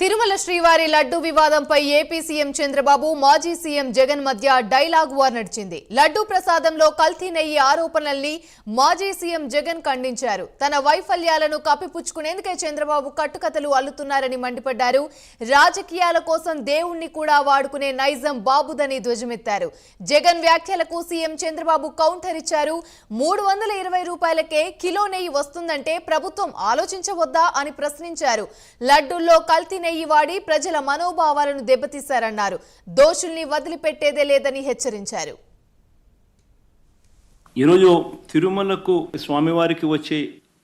తిరుమల శ్రీవారి లడ్డు వివాదంపై AP CM Chandrababu మాజీ సీఎం జగన్ మధ్య డైలాగ్ వార్ నడిచింది. లడ్డు ప్రసాదంలో కల్తీ నెయ్యి ఆరోపణల్ని మాజీ సీఎం జగన్ ఖండించారు. తన వైఫల్యాలను కప్పిపుచ్చుకునేందుకే చంద్రబాబు కట్టుకథలు అల్లుతున్నారని మండిపడ్డారు. రాజకీయాల కోసం దేవుణ్ణి కూడా వాడుకునే నైజం బాబుదని ధ్వజమెత్తారు. జగన్ వ్యాఖ్యలకు సీఎం చంద్రబాబు కౌంటర్ ఇచ్చారు. మూడు వందల ఇరవై రూపాయలకే కిలో నెయ్యి వస్తుందంటే ప్రభుత్వం ఆలోచించవద్దా అని ప్రశ్నించారు. లడ్డూల్లో కల్తీ నెయ్యి వాడి ప్రజల మనోభావాలను దెబ్బతీశారన్నారు. దోషుల్ని వదిలిపెట్టేదే లేదని హెచ్చరించారు. ఈరోజు తిరుమలకు స్వామివారికి వచ్చే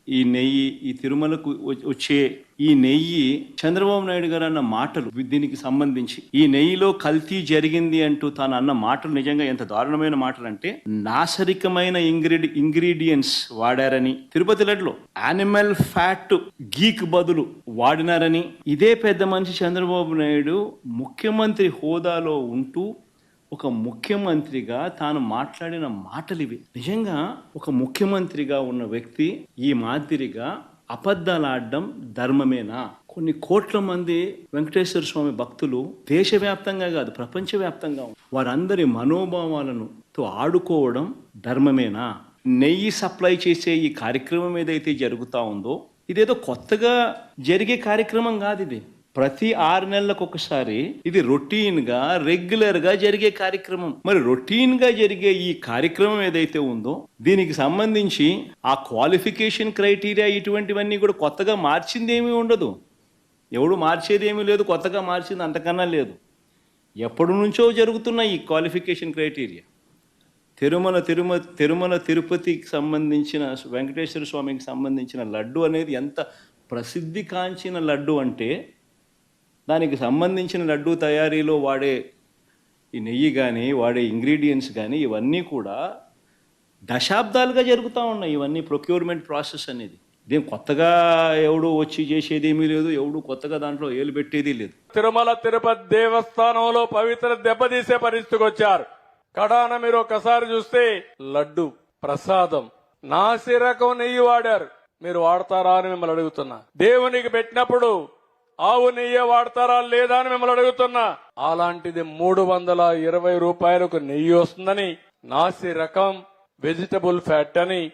ఈ నెయ్యి ఈ తిరుమలకు వచ్చే ఈ నెయ్యి చంద్రబాబు నాయుడు గారు అన్న మాటలు దీనికి సంబంధించి. ఈ నెయ్యిలో కల్తీ జరిగింది అంటూ తాను అన్న మాటలు నిజంగా ఎంత దారుణమైన మాటలు అంటే నాసరికమైన ఇంగ్రీడి ఇంగ్రీడియంట్స్ వాడారని తిరుపతి లడ్లో యానిమల్ ఫ్యాట్ గీక్ బదులు వాడినారని ఇదే పెద్ద మనిషి చంద్రబాబు నాయుడు ముఖ్యమంత్రి హోదాలో ఉంటూ ఒక ముఖ్యమంత్రిగా తాను మాట్లాడిన మాటలు ఇవి నిజంగా ఒక ముఖ్యమంత్రిగా ఉన్న వ్యక్తి ఈ మాదిరిగా అబద్ధాలు ఆడడం ధర్మమేనా? కొన్ని కోట్ల మంది వెంకటేశ్వర స్వామి భక్తులు దేశవ్యాప్తంగా కాదు ప్రపంచవ్యాప్తంగా వారందరి మనోభావాలను తో ఆడుకోవడం ధర్మమేనా? నెయ్యి సప్లై చేసే ఈ కార్యక్రమం ఏదైతే జరుగుతా ఉందో ఇదేదో కొత్తగా జరిగే కార్యక్రమం కాదు ఇది. ప్రతి ఆరు నెలలకు ఒకసారి ఇది రొటీన్గా రెగ్యులర్గా జరిగే కార్యక్రమం. మరి రొటీన్గా జరిగే ఈ కార్యక్రమం ఏదైతే ఉందో దీనికి సంబంధించి ఆ క్వాలిఫికేషన్ క్రైటీరియా ఇటువంటివన్నీ కూడా కొత్తగా మార్చింది ఏమీ ఉండదు. ఎవడు మార్చేది ఏమీ లేదు కొత్తగా మార్చింది అంతకన్నా లేదు. ఎప్పటి నుంచో జరుగుతున్న ఈ క్వాలిఫికేషన్ క్రైటీరియా తిరుమల తిరుమ తిరుమల తిరుపతికి సంబంధించిన వెంకటేశ్వర స్వామికి సంబంధించిన లడ్డు అనేది ఎంత ప్రసిద్ధి కాంచిన లడ్డు అంటే దానికి సంబంధించిన లడ్డు తయారీలో వాడే ఈ నెయ్యి కానీ వాడే ఇంగ్రీడియంట్స్ కానీ ఇవన్నీ కూడా దశాబ్దాలుగా జరుగుతూ ఉన్నాయి. ఇవన్నీ ప్రొక్యూర్మెంట్ ప్రాసెస్ అనేది. దీని కొత్తగా ఎవడు వచ్చి చేసేది ఏమీ లేదు. ఎవడు కొత్తగా దాంట్లో ఏలు పెట్టేది లేదు. తిరుమల తిరుపతి దేవస్థానంలో పవిత్ర దెబ్బతీసే పరిస్థితికి వచ్చారు. కడాన మీరు ఒకసారి చూస్తే లడ్డు ప్రసాదం నాసి రకం నెయ్యి వాడారు. మీరు వాడతారా అని మిమ్మల్ని అడుగుతున్నా. దేవునికి పెట్టినప్పుడు ఆవు నెయ్యి వాడతారా లేదా అని మిమ్మల్ని అడుగుతున్నా. అలాంటిది మూడు వందల ఇరవై రూపాయలకు నెయ్యి వస్తుందని నాసి రకం వెజిటబుల్ ఫ్యాట్ అని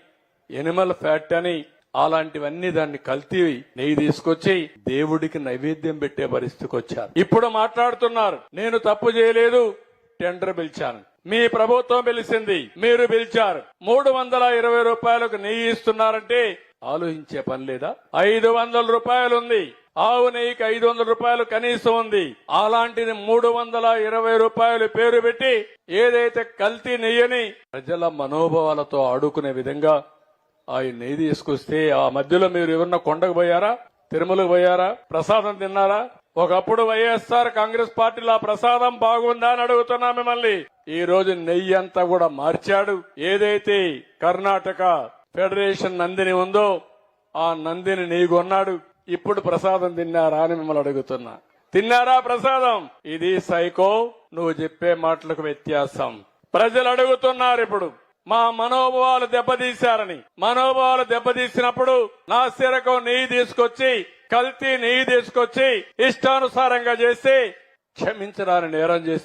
ఎనిమల్ ఫ్యాట్ అని అలాంటివన్నీ దాన్ని కల్తీ నెయ్యి తీసుకొచ్చి దేవుడికి నైవేద్యం పెట్టే పరిస్థితికి వచ్చారు. ఇప్పుడు మాట్లాడుతున్నారు నేను తప్పు చేయలేదు టెండర్ పిలిచాను. మీ ప్రభుత్వం పిలిచింది మీరు పిలిచారు. మూడు వందల ఇరవై రూపాయలకు నెయ్యి ఇస్తున్నారంటే ఆలోచించే పని లేదా? ఐదు వందల రూపాయలు ఉంది ఆవు నెయ్యికి ఐదు వందల రూపాయలు కనీసం ఉంది. అలాంటిది మూడు వందల ఇరవై రూపాయలు పేరు పెట్టి ఏదైతే కల్తీ నెయ్యని ప్రజల మనోభావాలతో ఆడుకునే విధంగా ఆ నెయ్యి తీసుకొస్తే ఆ మధ్యలో మీరు ఎవరన్నా కొండకు పోయారా? తిరుమలకు పోయారా? ప్రసాదం తిన్నారా? ఒకప్పుడు వైఎస్ఆర్ కాంగ్రెస్ పార్టీలో ఆ ప్రసాదం బాగుందా అని అడుగుతున్నా మిమ్మల్ని. ఈ రోజు నెయ్యి అంతా కూడా మార్చాడు. ఏదైతే కర్ణాటక ఫెడరేషన్ నందిని ఉందో ఆ నందిని నెయ్యి కొన్నాడు. ఇప్పుడు ప్రసాదం తిన్నారా అని మిమ్మల్ని అడుగుతున్నా. తిన్నారా ప్రసాదం? ఇది సైకో నువ్వు చెప్పే మాటలకు వ్యత్యాసం. ప్రజలు అడుగుతున్నారు ఇప్పుడు. మా మనోభావాలు దెబ్బతీశారని. మనోభావాలు దెబ్బతీసినప్పుడు నా సిరకు నెయ్యి తీసుకొచ్చి కల్తీ నెయ్యి తీసుకొచ్చి ఇష్టానుసారంగా చేసి క్షమించరాని నేరం చేసి